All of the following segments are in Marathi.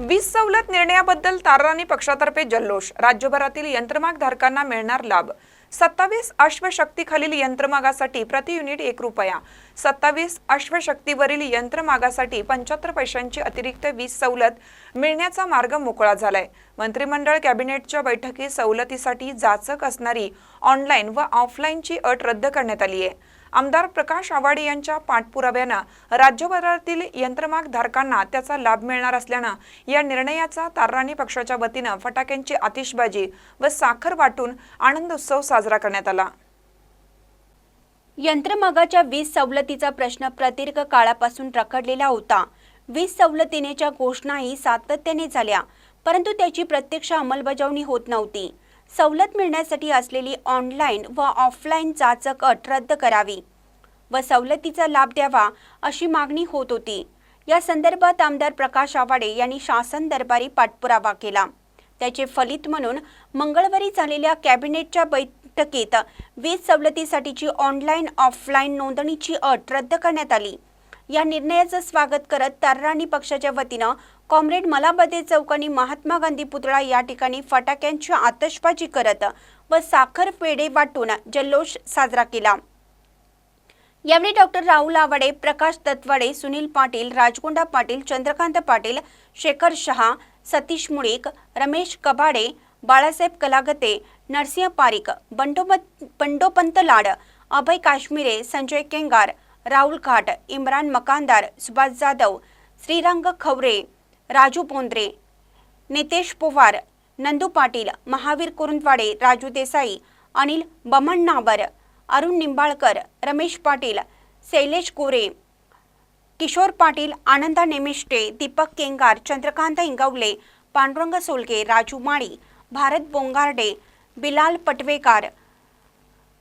वीज सवलत निर्णयाबद्दल ताराराणी पक्षातर्फे जल्लोष. राज्यभरातील यंत्रमाग धारकांना मिळणार लाभ. सत्तावीस अश्वशक्तीखालील यंत्रमागासाठी प्रति युनिट एक रुपया. सत्तावीस अश्वशक्तीवरील यंत्रमागासाठी पंच्याहत्तर पैशांची अतिरिक्त वीज सवलत मिळण्याचा मार्ग मोकळा झालाय. मंत्रिमंडळ कॅबिनेटच्या बैठकीत सवलतीसाठी जाचक असणारी ऑनलाईन व ऑफलाईनची अट रद्द करण्यात आली आहे आमदार प्रकाश आवाडे यांच्या पाठपुराव्यानं राज्यभरातील यंत्रमाग धारकांना त्याचा लाभ मिळणार असल्यानं या निर्णयाचा तारराणी पक्षाच्या वतीनं फटाक्यांची आतिषबाजी व साखर वाटून आनंद उत्सव साजरा करण्यात आला. यंत्रमागाच्या वीज सवलतीचा प्रश्न प्रदीर्घ काळापासून रखडलेला होता. वीज सवलतीनेच्या घोषणाही सातत्याने झाल्या परंतु त्याची प्रत्यक्ष अंमलबजावणी होत नव्हती. सवलत मिळण्यासाठी असलेली ऑनलाईन व ऑफलाईन जाचक अट रद्द करावी व सवलतीचा लाभ द्यावा अशी मागणी होत होती. या संदर्भात आमदार प्रकाश आवाडे यांनी शासन दरबारी पाठपुरावा केला. त्याचे फलित म्हणून मंगळवारी झालेल्या कॅबिनेटच्या बैठकीत वीज सवलतीसाठीची ऑनलाईन ऑफलाईन नोंदणीची अट रद्द करण्यात आली. या निर्णयाचं स्वागत करत तार्राणी पक्षाच्या वतीनं कॉम्रेड मलाबदे चौकानी महात्मा गांधी पुतळा या ठिकाणी फटाक्यांची आतषबाजी करत व साखर पेढे वाटून जल्लोष साजरा केला. यावेळी डॉक्टर राहुल आवाडे प्रकाश तत्वाडे सुनील पाटील राजगोंडा पाटील चंद्रकांत पाटील शेखर शहा सतीश मुळीक रमेश कबाडे बाळासाहेब कलागते नरसिंह पारिक बंडोपंत बंडोपंत लाड अभय काश्मीरे संजय केंगार राहुल घाट इम्रान मकानदार सुभाष जाधव श्रीरंग खवरे राजू पोंद्रे नितेश पोवार नंदू पाटील महावीर कुरुंदवाडे राजू देसाई अनिल बमणनावर अरुण निंबाळकर रमेश पाटील शैलेश गोरे किशोर पाटील आनंदा नेमिष्टे दीपक केंगार चंद्रकांत इंगवले पांडुरंग सोलगे राजू माळी भारत बोंगार्डे बिलाल पटवेकार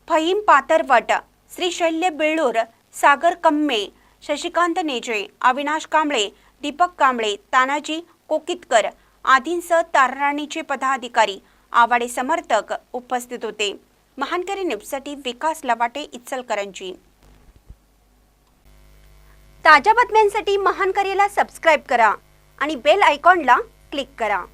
फहीम पातरवट श्रीशैल्य बेळूर सागर कम्मे शशिकांत नेजे अविनाश कांबळे दीपक कांबळे तानाजी कोकितकर आदींसह तारराणीचे पदाधिकारी आवाडे समर्थक उपस्थित होते. महानकरी न्यूजसाठी विकास लवाटे इचलकरंजी. ताज्या बातम्यांसाठी महानकरीला सबस्क्राईब करा आणि बेल आयकॉनला क्लिक करा.